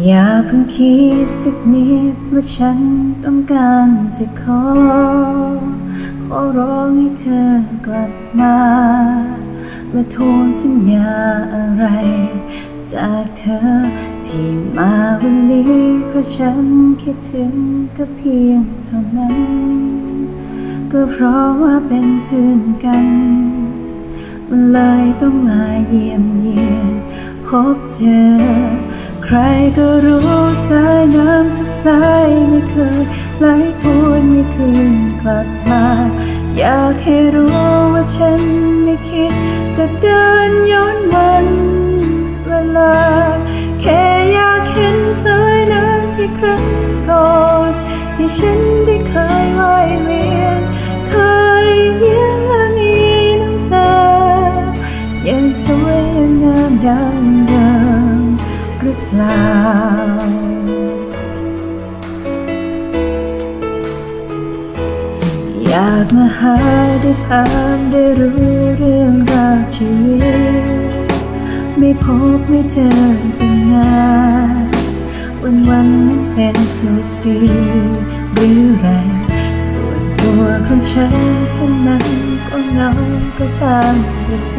อย่าเพิ่งคิดสักนิดว่าฉันต้องการจะขอ ขอร้องให้เธอกลับมาและทวงสัญญาอะไร จากเธอที่มาวันนี้เพราะฉันคิดถึงก็เพียงเท่านั้น ก็เพราะว่าเป็นเพื่อนกัน มันเลยต้องมาเยี่ยมเยียนพบเจอ ใครก็รู้สายน้ำทุกสายไม่เคยไหลทวนไม่คืนกลับมา อยากให้รู้ว่าฉันไม่คิด จะเดินย้อนวันเวลา แค่อยากเห็นสายน้ำที่ครั้งก่อน ที่ฉันได้เคยว่ายเวียนากมาหาได้ถามได้รู้เรื่องราวชีวิต ไม่พบไม่เจอตั้งนานวันวันนั้นเป็นสุขดีหรือไร ส่วนตัวของฉันฉันนั้นก็เงาก็ตามกระแส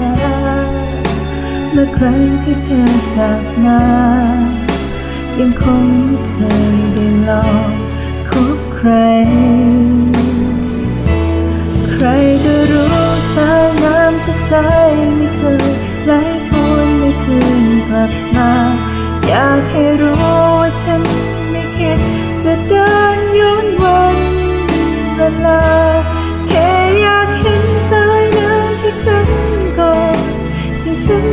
เมื่อครั้งที่เธอจากมายังคงไม่เคย ไม่เคยไหลทวนไม่คืนกลับมา อยากให้รู้ว่าฉันไม่คิด จะเดินย้อนวันเวลาแค่อยากเห็นสายน้ำที่ครั้งก่อนที่ฉัน